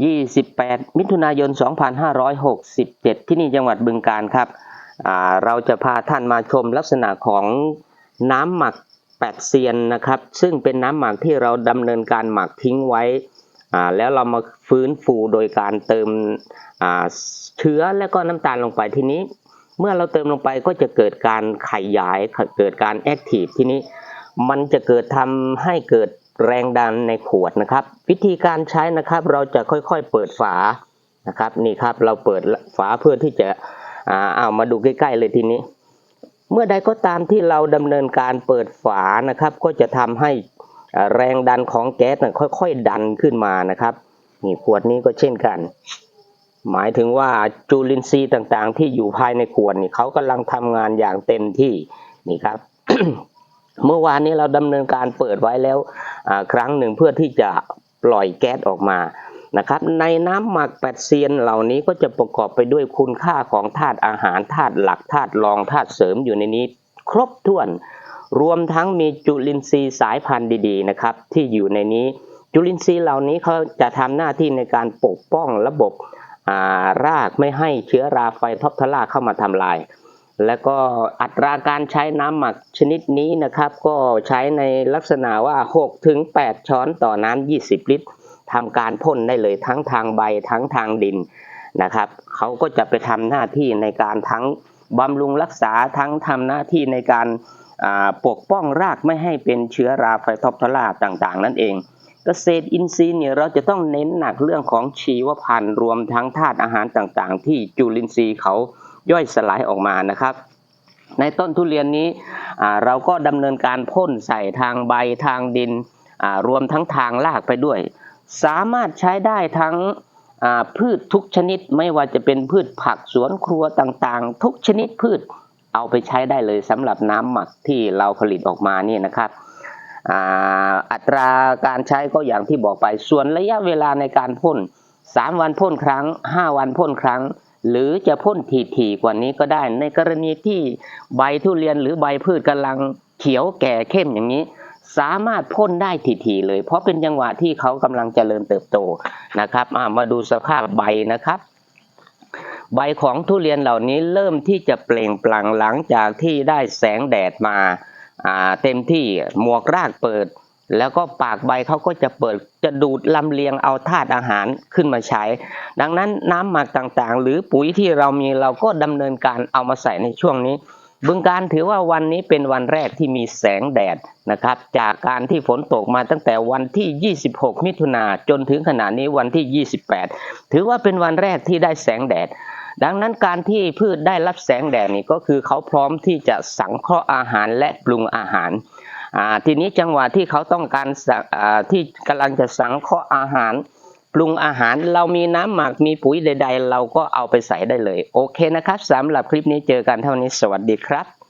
28 มิถุนายน 2567 ที่นี่จังหวัดบึงการครับ เราจะพาท่านมาชมลักษณะของน้ำหมักแปดเซียนนะครับ ซึ่งเป็นน้ำหมักที่เราดำเนินการหมักทิ้งไว้แล้วเรามาฟื้นฟูโดยการเติมเชื้อและก็น้ำตาลลงไปทีนี้ เมื่อเราเติมลงไปก็จะเกิดการขยายเกิดการแอคทีฟทีนี้ มันจะเกิดทำให้เกิดแรงดันในขวดนะครับ วิธีการใช้นะครับเราจะค่อยๆเปิดฝานะครับนี่ครับเราเปิดฝาเพื่อที่จะอ่าเอามาดูใกล้ๆเลยทีนี้ เมื่อใดก็ตามที่เราดำเนินการเปิดฝานะครับ ก็จะทำให้แรงดันของแก๊สนะค่อยๆดันขึ้นมานะครับนี่ขวดนี้ก็เช่นกัน หมายถึงว่าจุลินทรีย์ต่างๆ ที่อยู่ภายในขวดนี่เขากำลังทำงานอย่างเต็มที่นี่ครับ เมื่อวานนี้เราดำเนินการเปิดไว้แล้วครั้งหนึ่งเพื่อที่จะปล่อยแก๊สออกมานะครับ ในน้ำหมักแปดเซียนเหล่านี้ก็จะประกอบไปด้วยคุณค่าของธาตุอาหารธาตุหลักธาตุรองธาตุเสริมอยู่ในนี้ ครบถ้วน รวมทั้งมีจุลินทรีย์สายพันธุ์ดีๆนะครับ ที่อยู่ในนี้ จุลินทรีย์เหล่านี้เขาจะทำหน้าที่ในการปกป้องระบบารากไม่ให้เชื้อราไฟท็อปทลาเข้ามาทำลาย แล้วก็อัตราการใช้น้ำหมักชนิดนี้นะครับ ก็ใช้ในลักษณะว่า 6 ถึง 8 ช้อนต่อน้ำ20 ลิตรทำการพ่นได้เลยทั้งทางใบทั้งทางดินนะครับเขาก็จะไปทำหน้าที่ในการทั้งบำรุงรักษาทั้งทำหน้าที่ในการอ่าปกป้องรากไม่ให้เป็นเชื้อราไฟทอปทลาต่างๆ นั่นเองเกษตรอินทรีย์เนี่ยเราจะต้องเน้นหนักเรื่องของชีวพันธุ์รวมทั้งธาตุอาหารต่างๆ ที่จุลินทรีย์เขา ย่อยสลายออกมานะครับในต้นทุเรียนนี้เราก็ดำเนินการพ่นใส่ทางใบทางดินรวมทั้งทางรากไปด้วย สามารถใช้ได้ทั้งพืชทุกชนิดไม่ว่าจะเป็นพืชผักสวนครัวต่างๆ ทุกชนิดพืชเอาไปใช้ได้เลยสำหรับน้ำหมักที่เราผลิตออกมานี่นะครับอ,อัตราการใช้ก็อย่างที่บอกไปส่วนระยะเวลาในการพ่น 3 วันพ่นครั้ง 5 วันพ่นครั้ง หรือจะพ่นถี่ๆกว่านี้ก็ได้ ในกรณีที่ใบทุเรียนหรือใบพืชกำลังเขียวแก่เข้มอย่างนี้ สามารถพ่นได้ถี่ๆเลย เพราะเป็นจังหวะที่เขากำลังเจริญเติบโตนะครับมาดูสภาพใบนะครับ ใบของทุเรียนเหล่านี้เริ่มที่จะเปล่งปลั่งหลังจากที่ได้แสงแดดมาอ่าเต็มที่หมวกรากเปิด แล้วก็ปากใบเขาก็จะเปิดจะดูดลำเลียงเอาธาตุอาหารขึ้นมาใช้ ดังนั้นน้ำหมักต่างๆ หรือปุ๋ยที่เรามีเราก็ดำเนินการเอามาใส่ในช่วงนี้ บึงการถือว่าวันนี้เป็นวันแรกที่มีแสงแดดนะครับ จากการที่ฝนตกมาตั้งแต่วันที่ 26 มิถุนาจนถึงขณะนี้วันที่ 28 ถือว่าเป็นวันแรกที่ได้แสงแดดดังนั้นการที่พืชได้รับแสงแดดนี่ก็คือเขาพร้อมที่จะสังเคราะห์อาหารและปรุงอาหาร ทีนี้จังหวะที่เขาต้องการที่กำลังจะสังเคราะห์อาหาร ปรุงอาหารเรามีน้ำหมักมีปุ๋ยใด ๆ เราก็เอาไปใส่ได้เลย โอเคนะครับสำหรับคลิปนี้เจอกันเท่านี้สวัสดีครับ